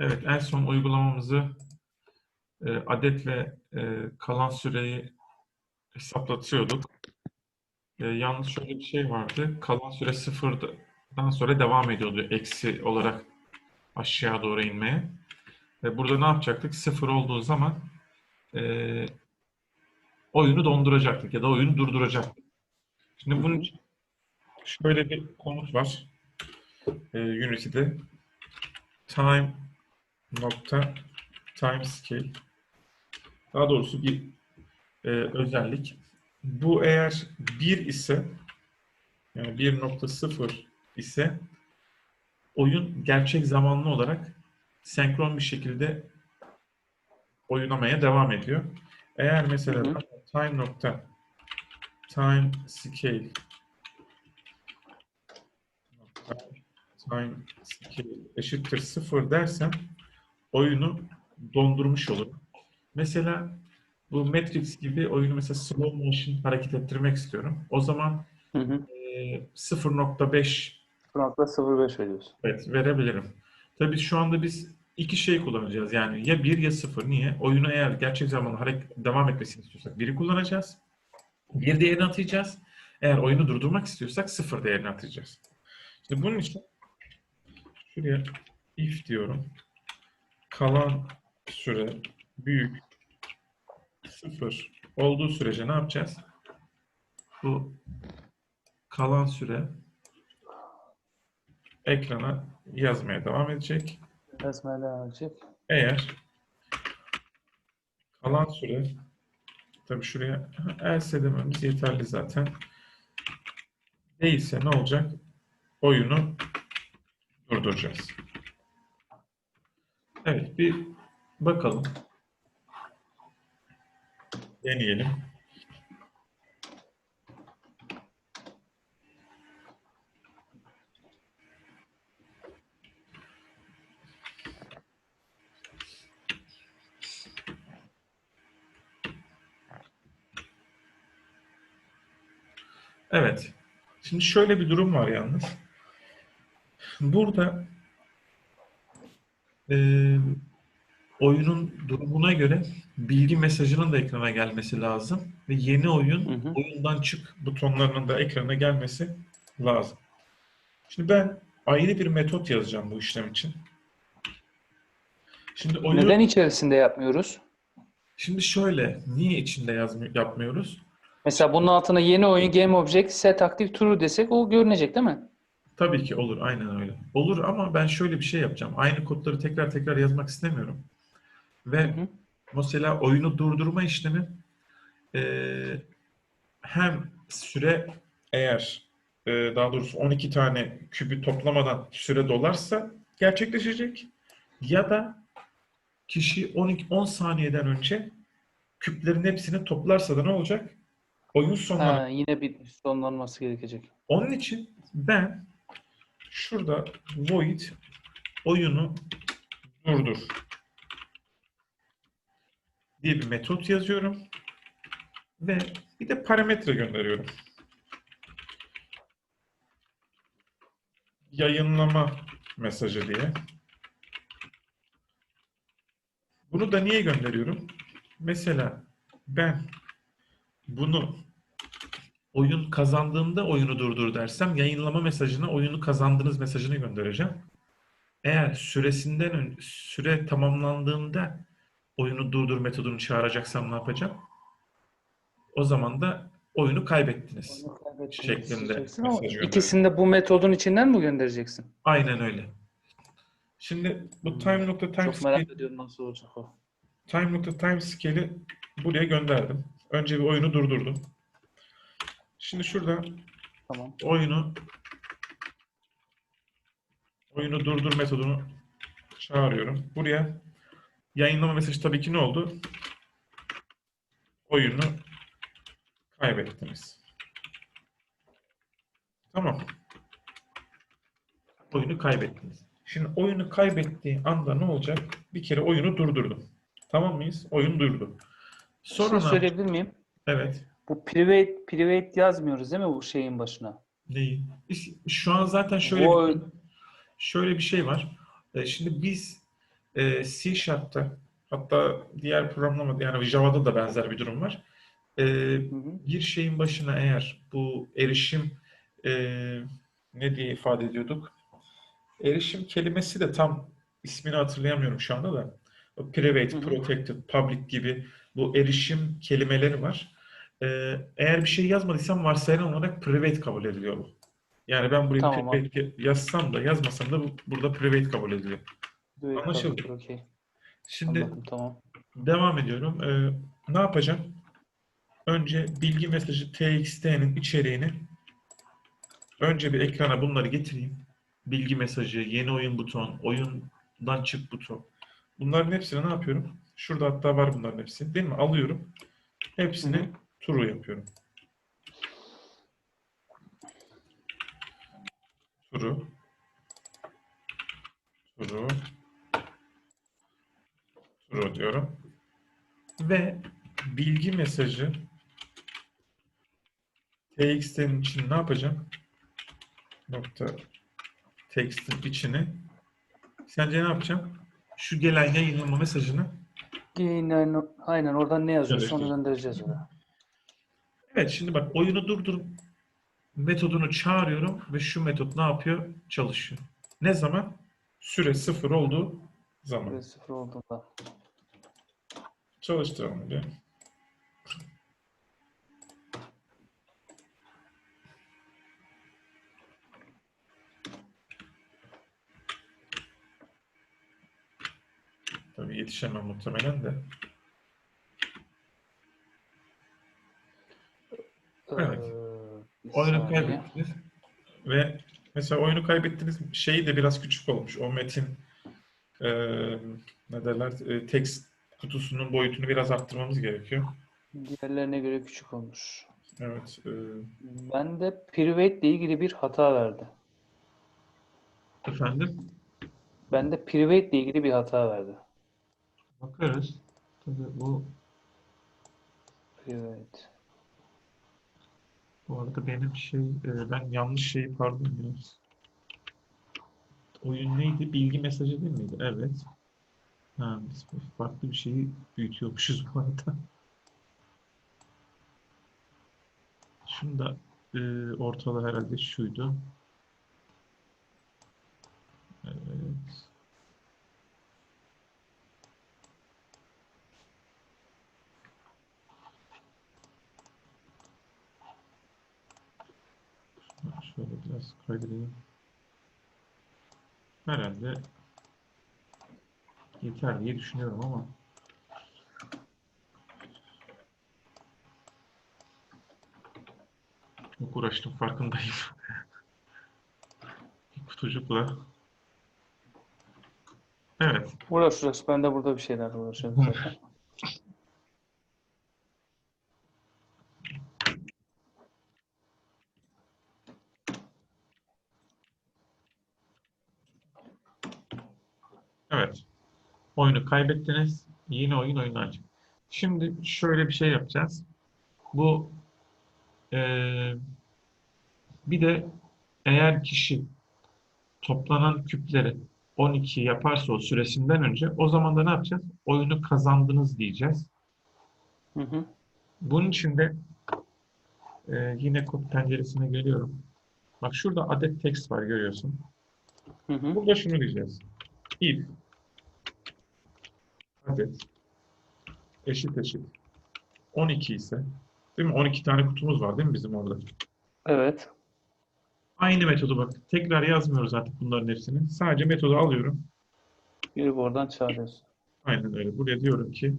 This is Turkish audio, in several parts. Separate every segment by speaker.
Speaker 1: Evet, en son uygulamamızı e, adet ve e, kalan süreyi hesaplatıyorduk. E, yalnız şöyle bir şey vardı. Kalan süre sıfırdan sonra devam ediyordu eksi olarak aşağı doğru inmeye. Ve burada ne yapacaktık? Sıfır olduğu zaman e, oyunu donduracaktık ya da oyunu durduracaktık. Şimdi bunun için şöyle bir komut var e, Unity'de. Time nokta time scale daha doğrusu bir e, özellik. Bu eğer 1 ise yani 1.0 ise oyun gerçek zamanlı olarak senkron bir şekilde oynamaya devam ediyor. Eğer mesela
Speaker 2: Hı hı.
Speaker 1: time nokta time scale time scale eşittir 0 dersen oyunu dondurmuş olur. Mesela bu Matrix gibi oyunu mesela slow motion hareket ettirmek istiyorum. O zaman
Speaker 2: Hı hı.
Speaker 1: e, 0.5
Speaker 2: 0.05 veriyorsun.
Speaker 1: evet, verebilirim. Tabii şu anda biz iki şey kullanacağız. Yani ya 1 ya 0. Niye? Oyunu eğer gerçek zamanlı hareket devam etmesini istiyorsak 1'i kullanacağız. 1 değerini atacağız. Eğer oyunu durdurmak istiyorsak 0 değerini atacağız. Şimdi bunun için şuraya if diyorum. Kalan süre büyük sıfır olduğu sürece ne yapacağız? Bu kalan süre ekrana yazmaya devam edecek.
Speaker 2: Yazmaya devam edecek.
Speaker 1: Eğer kalan süre tabii şuraya else dememiz yeterli zaten. Değilse ne olacak? Oyunu durduracağız. Evet bir bakalım. Deneyelim. Evet. Şimdi şöyle bir durum var yalnız. Burada eee, oyunun durumuna göre bilgi mesajının da ekrana gelmesi lazım ve yeni oyun
Speaker 2: Hı hı.
Speaker 1: oyundan çık butonlarının da ekrana gelmesi lazım. Şimdi ben ayrı bir metot yazacağım bu işlem için. Şimdi oyunu
Speaker 2: Neden içerisinde yapmıyoruz?
Speaker 1: şimdi şöyle niye içinde yazmıyor, yapmıyoruz?
Speaker 2: Mesela bunun altına yeni oyun game object set active true desek o görünecek değil mi?
Speaker 1: Tabii ki olur, aynen öyle. Olur ama ben şöyle bir şey yapacağım. Aynı kodları tekrar tekrar yazmak istemiyorum. Ve
Speaker 2: Hı hı.
Speaker 1: mesela oyunu durdurma işlemi eee, hem süre eğer eee, daha doğrusu 12 tane kübü toplamadan süre dolarsa gerçekleşecek. Ya da kişi 12 10 saniyeden önce küplerin hepsini toplarsa da ne olacak? Oyun sonlanacak.
Speaker 2: Ha, yine bir sonlanması gerekecek.
Speaker 1: Onun için ben şurada void oyunu durdur diye bir metot yazıyorum ve bir de parametre gönderiyorum. Yayınlama mesajı diye. Bunu da niye gönderiyorum? Mesela ben bunu oyun kazandığında oyunu durdur dersem yayınlama mesajına oyunu kazandınız mesajını göndereceğim. Eğer süresinden ön- süre tamamlandığında oyunu durdur metodunu çağıracaksam ne yapacağım? O zaman da oyunu kaybettiniz.
Speaker 2: Oyunu kaybettiğini
Speaker 1: Şeklinde
Speaker 2: ikisini de bu metodun içinden mi göndereceksin?
Speaker 1: Aynen öyle. Şimdi bu time nokta time
Speaker 2: Çok merak
Speaker 1: scale,
Speaker 2: ediyorum nasıl olacak o.
Speaker 1: time nokta time scale'i buraya gönderdim. Önce bir oyunu durdurdum. Şimdi şurada
Speaker 2: Tamam.
Speaker 1: oyunu oyunu durdur metodunu çağırıyorum. Buraya yayınlama mesajı tabii ki ne oldu? Oyunu kaybettiniz. Tamam. Oyunu kaybettiniz. Şimdi oyunu kaybettiği anda ne olacak? Bir kere oyunu durdurdum. Tamam mıyız? Oyun durdu. Sonra
Speaker 2: şey söyleyebilir miyim?
Speaker 1: Evet.
Speaker 2: Bu private private yazmıyoruz değil mi bu şeyin başına?
Speaker 1: Biz- Şu an zaten şöyle bir şöyle bir şey var. E, Şimdi biz e, C Sharp'ta hatta diğer programlama yani Java'da da benzer bir durum var. E,
Speaker 2: hı.
Speaker 1: bir şeyin başına eğer bu erişim e, ne diye ifade ediyorduk? Erişim kelimesi de tam ismini hatırlayamıyorum şu anda da. Private, protected, public gibi bu erişim kelimeleri var. Ee, eğer bir şey yazmadıysam varsayılan olarak private kabul ediliyor bu. Yani ben buraya
Speaker 2: Tamam abi.
Speaker 1: private yazsam da yazmasam da bu, burada private kabul ediliyor.
Speaker 2: Böyle
Speaker 1: Anlaşıldı.
Speaker 2: kalır, Okey.
Speaker 1: Şimdi
Speaker 2: Anladım tamam.
Speaker 1: devam ediyorum. Ee, ne yapacağım? Önce bilgi mesajı txt'nin içeriğini önce bir ekrana bunları getireyim. Bilgi mesajı, yeni oyun buton, oyundan çık buton. Bunların hepsini ne yapıyorum? Şurada hatta var bunların hepsi. Değil mi? Alıyorum. Hepsini
Speaker 2: Hı hı.
Speaker 1: True yapıyorum. True. True. True diyorum. Ve bilgi mesajı txt'nin için ne yapacağım? Nokta text'in içini sence ne yapacağım? Şu gelen yayınlama mesajını
Speaker 2: Aynen, aynen oradan ne yazıyorsa onu
Speaker 1: Çalıştır.
Speaker 2: göndereceğiz oraya.
Speaker 1: Evet şimdi bak oyunu durdur metodunu çağırıyorum ve şu metot ne yapıyor? Çalışıyor. Ne zaman? Süre sıfır olduğu zaman.
Speaker 2: Böyle sıfır olduğunda.
Speaker 1: Çalıştıralım bir. Tabii yetişemem muhtemelen de. Evet.
Speaker 2: Ee,
Speaker 1: Oyunu kaybettiniz ve mesela oyunu kaybettiniz şeyi de biraz küçük olmuş. O metin eee ne derler e, text kutusunun boyutunu biraz arttırmamız gerekiyor.
Speaker 2: Diğerlerine göre küçük olmuş.
Speaker 1: Evet. eee,
Speaker 2: Ben de private ile ilgili bir hata verdi.
Speaker 1: efendim
Speaker 2: Ben de private ile ilgili bir hata verdi.
Speaker 1: bakarız. Tabii bu
Speaker 2: Private.
Speaker 1: Bu arada benim şey e, ben yanlış şeyi pardon biraz. Oyun neydi? Bilgi mesajı değil miydi? Evet. Ha, biz farklı bir şeyi büyütüyormuşuz bu arada. Şunu da e, ortalığı herhalde şuydu. Evet. Şunu Şöyle biraz kaydırayım. Herhalde yeter diye düşünüyorum ama çok uğraştım farkındayım. Kutucukla. Evet.
Speaker 2: Uğraş uğraş. Ben de burada bir şeyler uğraşıyorum zaten.
Speaker 1: Evet. Oyunu kaybettiniz. Yeni oyun oyundan çık. Şimdi şöyle bir şey yapacağız. Bu eee, bir de eğer kişi toplanan küpleri 12 yaparsa o süresinden önce o zaman da ne yapacağız? Oyunu kazandınız diyeceğiz.
Speaker 2: Hı hı.
Speaker 1: Bunun için de eee, yine kod penceresine geliyorum. Bak şurada adet text var görüyorsun.
Speaker 2: Hı hı.
Speaker 1: Burada şunu diyeceğiz. If adet eşit eşit 12 ise değil mi? 12 tane kutumuz var değil mi bizim orada?
Speaker 2: Evet.
Speaker 1: Aynı metodu bak. Tekrar yazmıyoruz artık bunların hepsini. Sadece metodu alıyorum.
Speaker 2: Girip oradan çağırıyorsun.
Speaker 1: Aynen öyle. Buraya diyorum ki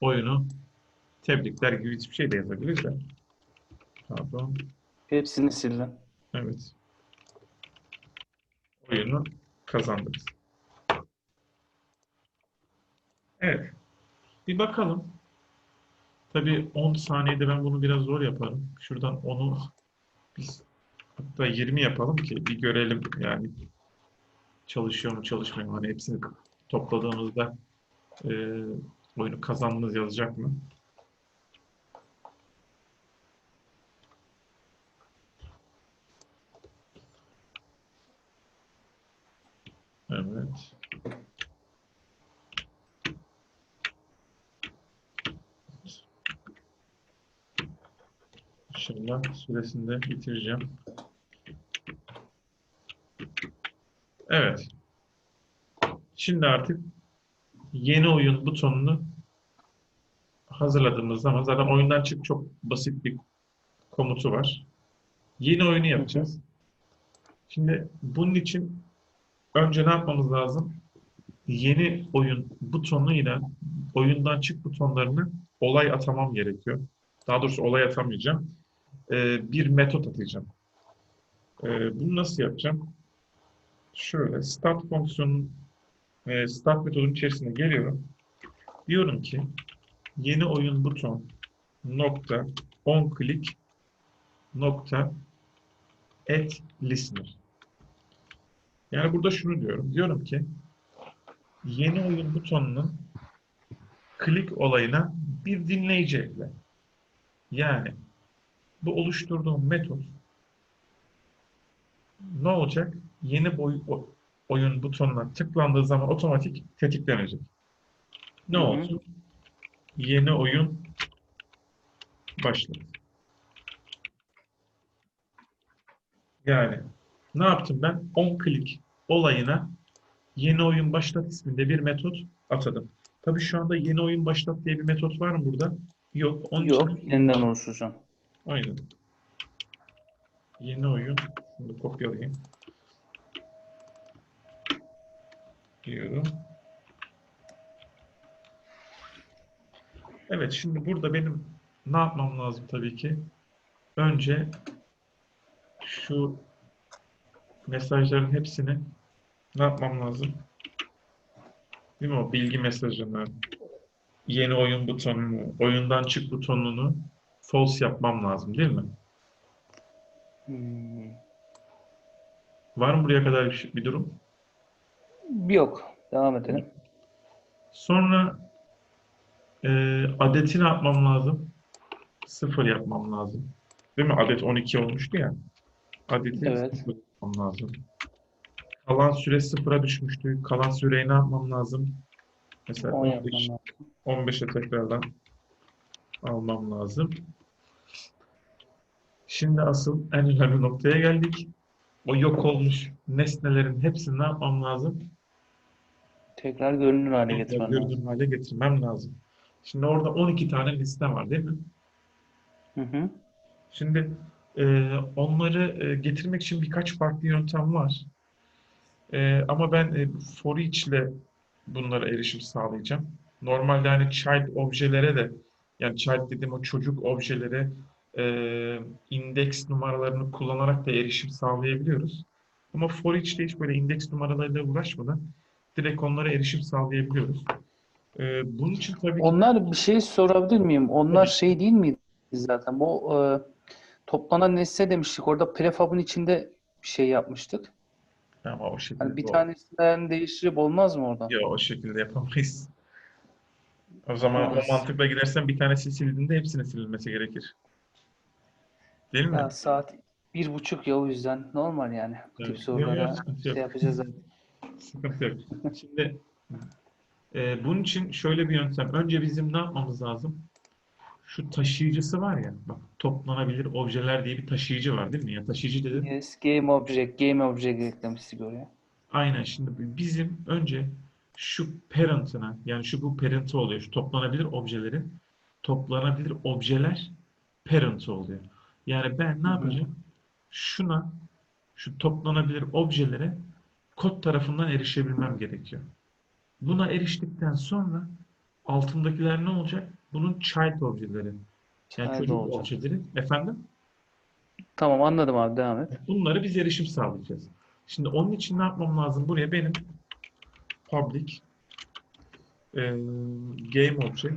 Speaker 1: oyunu tebrikler gibi hiçbir şey de yazabiliriz de. Pardon.
Speaker 2: Hepsini sildin.
Speaker 1: Evet. Oyunu kazandınız. Evet. Bir bakalım. Tabii 10 saniyede ben bunu biraz zor yaparım. Şuradan 10'u biz hatta 20 yapalım ki bir görelim yani çalışıyor mu çalışmıyor mu? Hani hepsini topladığımızda e, oyunu kazandınız yazacak mı? Evet. İnşallah süresinde bitireceğim. Evet. Şimdi artık yeni oyun butonunu hazırladığımız zaman zaten oyundan çık çok basit bir komutu var. Yeni oyunu yapacağız. Şimdi bunun için önce ne yapmamız lazım? Yeni oyun butonuyla oyundan çık butonlarını olay atamam gerekiyor. Daha doğrusu olay atamayacağım. Ee, bir metot atayacağım. Ee, bunu nasıl yapacağım? Şöyle start fonksiyonun e, start metodunun içerisine geliyorum. Diyorum ki yeni oyun buton nokta on click nokta add listener. Yani burada şunu diyorum. Diyorum ki yeni oyun butonunun click olayına bir dinleyici ekle. Yani bu oluşturduğum metot ne olacak? Yeni boy, oyun butonuna tıklandığı zaman otomatik tetiklenecek. Ne
Speaker 2: Hı hı.
Speaker 1: oldu? Yeni oyun başladı. Yani ne yaptım ben? On click olayına yeni oyun başlat isminde bir metot atadım. Tabii şu anda yeni oyun başlat diye bir metot var mı burada? Yok. Onun
Speaker 2: Yok,
Speaker 1: için
Speaker 2: yeniden oluşturacağım.
Speaker 1: Aynen. Yeni oyun. Şimdi kopyalayayım. Diyorum. Evet, şimdi burada benim ne yapmam lazım tabii ki? Önce şu mesajların hepsini ne yapmam lazım? Değil mi o bilgi mesajını, yeni oyun butonunu, oyundan çık butonunu false yapmam lazım değil mi?
Speaker 2: Hmm.
Speaker 1: Var mı buraya kadar bir, şey- bir durum?
Speaker 2: Yok. Devam edelim.
Speaker 1: Sonra e, adeti ne yapmam lazım? Sıfır yapmam lazım. Değil mi? Adet 12 olmuştu ya. Adeti
Speaker 2: Evet.
Speaker 1: sıfır yapmam lazım. Kalan süre sıfıra düşmüştü. Kalan süreyi ne yapmam lazım? Mesela
Speaker 2: 10 yapmam
Speaker 1: 15,
Speaker 2: lazım.
Speaker 1: 15'e tekrardan almam lazım. Şimdi asıl en önemli noktaya geldik. O yok olmuş nesnelerin hepsini ne yapmam lazım?
Speaker 2: Tekrar görünür hale getirmem lazım.
Speaker 1: görünür hale getirmem lazım. Şimdi orada 12 tane liste var değil mi?
Speaker 2: Hı hı.
Speaker 1: Şimdi e, onları e, getirmek için birkaç farklı yöntem var. E, ama ben e, for each ile bunlara erişim sağlayacağım. Normalde hani child objelere de yani child dediğim o çocuk objelere e, indeks numaralarını kullanarak da erişim sağlayabiliyoruz. Ama for each'te hiç böyle indeks numaralarıyla uğraşmadan direkt onlara erişim sağlayabiliyoruz. E, bunun için tabii ki
Speaker 2: Onlar bir şey sorabilir miyim? Onlar şey değil miydi zaten? Bu e, toplanan nesne demiştik. Orada prefab'ın içinde bir şey yapmıştık.
Speaker 1: ama o şekilde
Speaker 2: Hani bir
Speaker 1: o-
Speaker 2: tanesinden değiştirip olmaz mı oradan?
Speaker 1: Ya o şekilde yapamayız. O zaman o mantıkla gidersen bir tanesi sildiğinde hepsinin silinmesi gerekir. Değil mi?
Speaker 2: Ya saat bir buçuk ya o yüzden normal yani. Bu
Speaker 1: Evet.
Speaker 2: tip
Speaker 1: Yok,
Speaker 2: sorulara
Speaker 1: yok, sıkıntı
Speaker 2: şey
Speaker 1: yok.
Speaker 2: yapacağız zaten.
Speaker 1: Sıkıntı yok. Şimdi e, bunun için şöyle bir yöntem. Önce bizim ne yapmamız lazım? Şu taşıyıcısı var ya, bak toplanabilir objeler diye bir taşıyıcı var değil mi? Ya taşıyıcı dedim.
Speaker 2: Yes, game object, game object eklemiştik oraya.
Speaker 1: Aynen şimdi bizim önce şu parent'ına yani şu bu parent'ı oluyor. Şu toplanabilir objelerin toplanabilir objeler parent'ı oluyor. Yani ben ne yapacağım? Şuna şu toplanabilir objelere kod tarafından erişebilmem gerekiyor. Buna eriştikten sonra altındakiler ne olacak? Bunun child objeleri. Yani
Speaker 2: Child
Speaker 1: çocuk
Speaker 2: olacak.
Speaker 1: objeleri. Efendim?
Speaker 2: Tamam anladım abi devam et.
Speaker 1: Bunları biz erişim sağlayacağız. Şimdi onun için ne yapmam lazım? Buraya benim public e, game object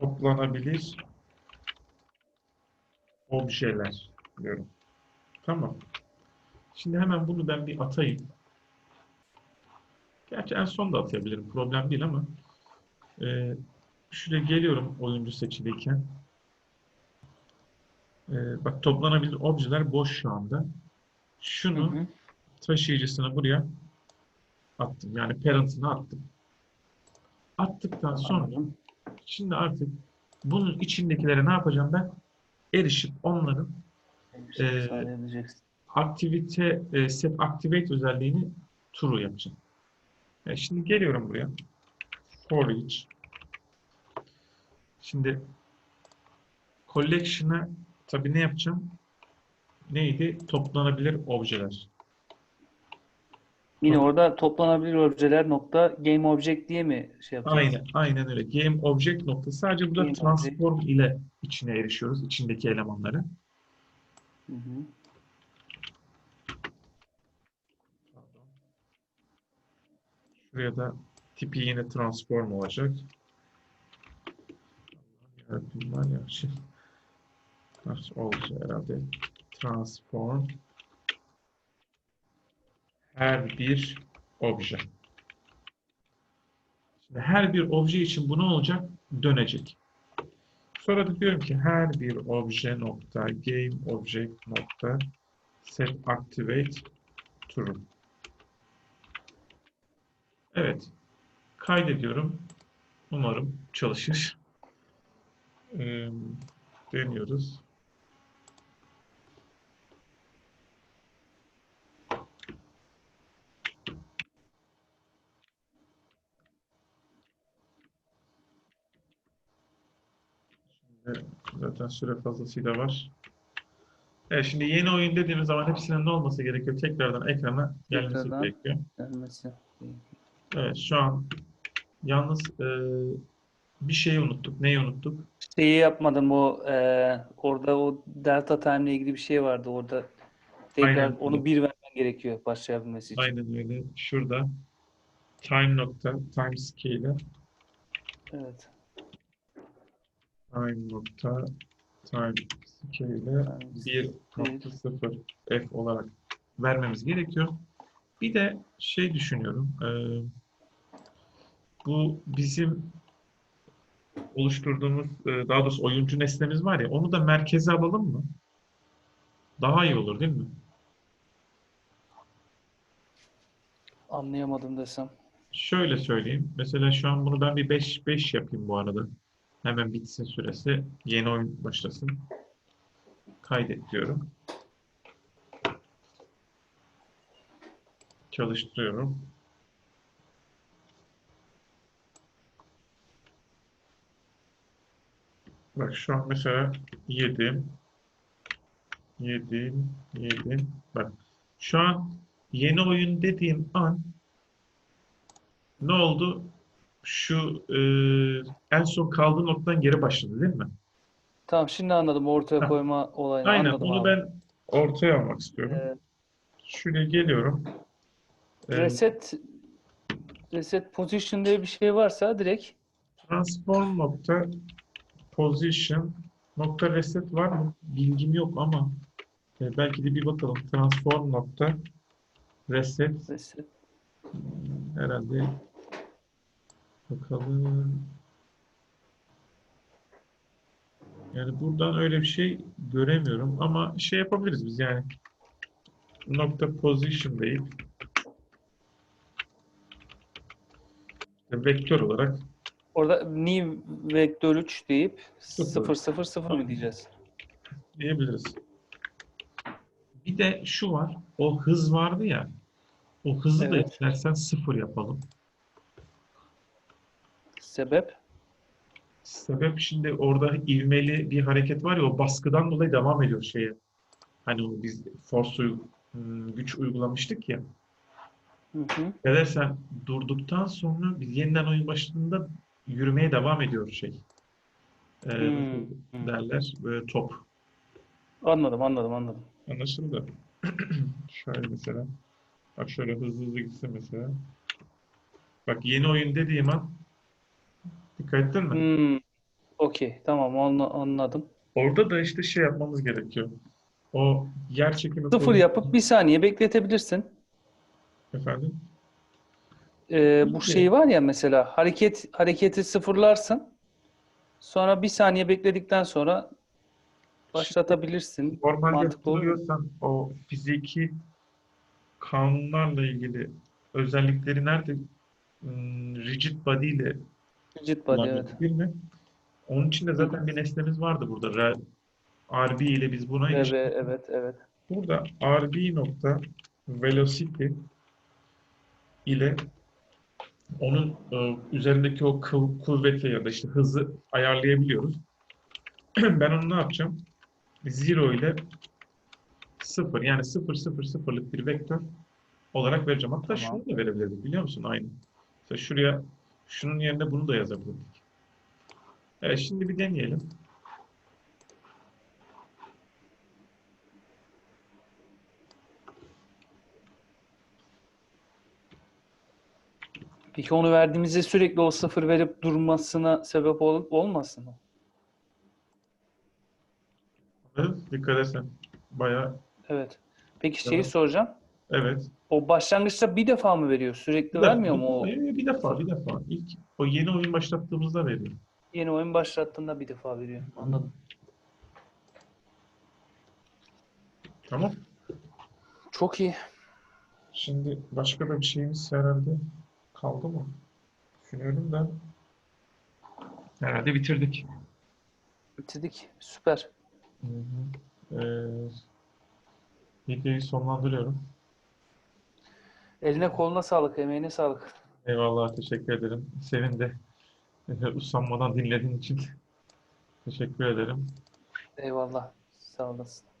Speaker 1: toplanabilir objeler diyorum. Tamam. Şimdi hemen bunu ben bir atayım. Gerçi en son da atabilirim. Problem değil ama e, şuraya geliyorum oyuncu seçiliyken. Ee, bak toplanabilir objeler boş şu anda.
Speaker 2: Hı
Speaker 1: Şunu
Speaker 2: hı.
Speaker 1: Taşıyıcısını buraya attım. Yani parent'ını attım. Attıktan sonra şimdi artık Bunun içindekilere ne yapacağım ben? Erişip onların
Speaker 2: edeceksin.
Speaker 1: aktivite e, set activate özelliğini true yapacağım. E, şimdi geliyorum buraya. For each. Şimdi collection'a tabii ne yapacağım? Neydi? Toplanabilir objeler.
Speaker 2: Yine orada toplanabilir objeler nokta game object diye mi şey yapacağız?
Speaker 1: Aynen, aynen öyle. Game object nokta. Sadece burada
Speaker 2: Game
Speaker 1: transform ile içine erişiyoruz. içindeki elemanları.
Speaker 2: Hı hı.
Speaker 1: Şuraya da tipi yine transform olacak. Yarabbim var ya şey. Olacak herhalde? Transform her bir obje. Şimdi her bir obje için bu ne olacak? Dönecek. Sonra da diyorum ki her bir obje nokta game object nokta set activate true. Evet. Kaydediyorum. Umarım çalışır. Ee, deniyoruz. Şimdi zaten süre fazlasıyla var. Evet, şimdi yeni oyun dediğimiz zaman hepsinin ne olması gerekiyor? Tekrardan ekrana gelmesi
Speaker 2: Tekrardan.
Speaker 1: gerekiyor.
Speaker 2: Gelmesi.
Speaker 1: Evet, şu an yalnız e, bir şeyi unuttuk. Neyi unuttuk?
Speaker 2: Şeyi yapmadım o e, orada o delta time ile ilgili bir şey vardı orada. Tekrar
Speaker 1: Aynen.
Speaker 2: onu bir vermen gerekiyor başlayabilmesi için.
Speaker 1: Aynen öyle. Şurada time nokta time scale
Speaker 2: Evet.
Speaker 1: Time nokta time scale
Speaker 2: Time
Speaker 1: 1.0 f olarak vermemiz gerekiyor. Bir de şey düşünüyorum. e, bu bizim oluşturduğumuz e, daha doğrusu oyuncu nesnemiz var ya onu da merkeze alalım mı? Daha iyi olur değil mi?
Speaker 2: Anlayamadım desem.
Speaker 1: Şöyle söyleyeyim. Mesela şu an bunu ben bir 5 5 yapayım bu arada. Hemen bitsin süresi. Yeni oyun başlasın. Kaydet diyorum. Çalıştırıyorum. Bak şu an mesela yedim. Yedim. Yedim. Bak şu an yeni oyun dediğim an ne oldu? Şu e, en son kaldığı noktadan geri başladı değil mi?
Speaker 2: Tamam şimdi anladım ortaya
Speaker 1: Heh.
Speaker 2: koyma olayını
Speaker 1: Aynen
Speaker 2: anladım
Speaker 1: onu
Speaker 2: abi.
Speaker 1: ben ortaya almak istiyorum.
Speaker 2: Ee,
Speaker 1: Şuraya geliyorum. Ee,
Speaker 2: reset reset position diye bir şey varsa direkt
Speaker 1: transform nokta position nokta reset var mı? Bilgim yok ama e, belki de bir bakalım. Transform nokta reset
Speaker 2: reset
Speaker 1: Hmm, herhalde bakalım. Yani buradan öyle bir şey göremiyorum ama şey yapabiliriz biz yani nokta position değil İşte vektör olarak
Speaker 2: orada new vektör 3 deyip
Speaker 1: Sıfır.
Speaker 2: 0 0 0 mı diyeceğiz?
Speaker 1: diyebiliriz. Bir de şu var, o hız vardı ya, o hızı da
Speaker 2: Evet.
Speaker 1: istersen sıfır yapalım.
Speaker 2: Sebep?
Speaker 1: Sebep şimdi orada ivmeli bir hareket var ya o baskıdan dolayı devam ediyor şeye. Hani biz force hmm, güç uygulamıştık ya.
Speaker 2: Hı hı.
Speaker 1: Edersen durduktan sonra biz yeniden oyun başladığında yürümeye devam ediyor şey. Ee,
Speaker 2: Hmm.
Speaker 1: derler böyle top.
Speaker 2: Anladım anladım anladım.
Speaker 1: Anlaşıldı. Şöyle mesela. Bak şöyle hızlı hızlı gitsin mesela. Bak yeni oyun dediğim an dikkat ettin mi?
Speaker 2: Hmm. Okey tamam anla- anladım.
Speaker 1: Orada da işte şey yapmamız gerekiyor. O yer çekimi
Speaker 2: Sıfır
Speaker 1: kolu-
Speaker 2: yapıp bir saniye bekletebilirsin.
Speaker 1: efendim.
Speaker 2: Ee, bu şey var ya mesela hareket hareketi sıfırlarsın. Sonra bir saniye bekledikten sonra başlatabilirsin.
Speaker 1: Normalde
Speaker 2: Mantıklı
Speaker 1: hatırlıyorsan o fiziki kanunlarla ilgili özellikleri nerede? Hmm, rigid body ile
Speaker 2: Rigid body evet.
Speaker 1: değil mi? Onun için de zaten bir nesnemiz vardı burada. RB ile biz buna
Speaker 2: Evet,
Speaker 1: ilişkin-
Speaker 2: evet, evet.
Speaker 1: Burada RB nokta velocity ile onun e, üzerindeki o kıv- kuvveti ya da işte hızı ayarlayabiliyoruz. Ben onu ne yapacağım? Zero ile 0 yani 0 0 sıfırlık bir vektör olarak vereceğim. Hatta
Speaker 2: Tamam.
Speaker 1: şunu da verebilirdik biliyor musun? Aynı. Mesela şuraya şunun yerine bunu da yazabilirdik. Evet şimdi bir deneyelim.
Speaker 2: Peki onu verdiğimizde sürekli o sıfır verip durmasına sebep ol olmasın mı?
Speaker 1: Evet, dikkat etsen. Bayağı
Speaker 2: Evet. Peki şeyi
Speaker 1: Tamam.
Speaker 2: soracağım.
Speaker 1: evet.
Speaker 2: O başlangıçta bir defa mı veriyor? Sürekli
Speaker 1: Bir
Speaker 2: vermiyor
Speaker 1: defa-
Speaker 2: mu o?
Speaker 1: Bir, defa, bir defa. İlk o yeni oyun başlattığımızda veriyor.
Speaker 2: Yeni oyun başlattığında bir defa veriyor. Anladım.
Speaker 1: Tamam.
Speaker 2: Çok iyi.
Speaker 1: Şimdi başka da bir şeyimiz herhalde kaldı mı? Düşünüyorum da. Herhalde bitirdik.
Speaker 2: Bitirdik. Süper.
Speaker 1: Hı hı. Ee, videoyu sonlandırıyorum.
Speaker 2: Eline koluna sağlık, emeğine sağlık.
Speaker 1: Eyvallah, teşekkür ederim. Senin de e, usanmadan dinlediğin için teşekkür ederim.
Speaker 2: Eyvallah. Sağ olasın.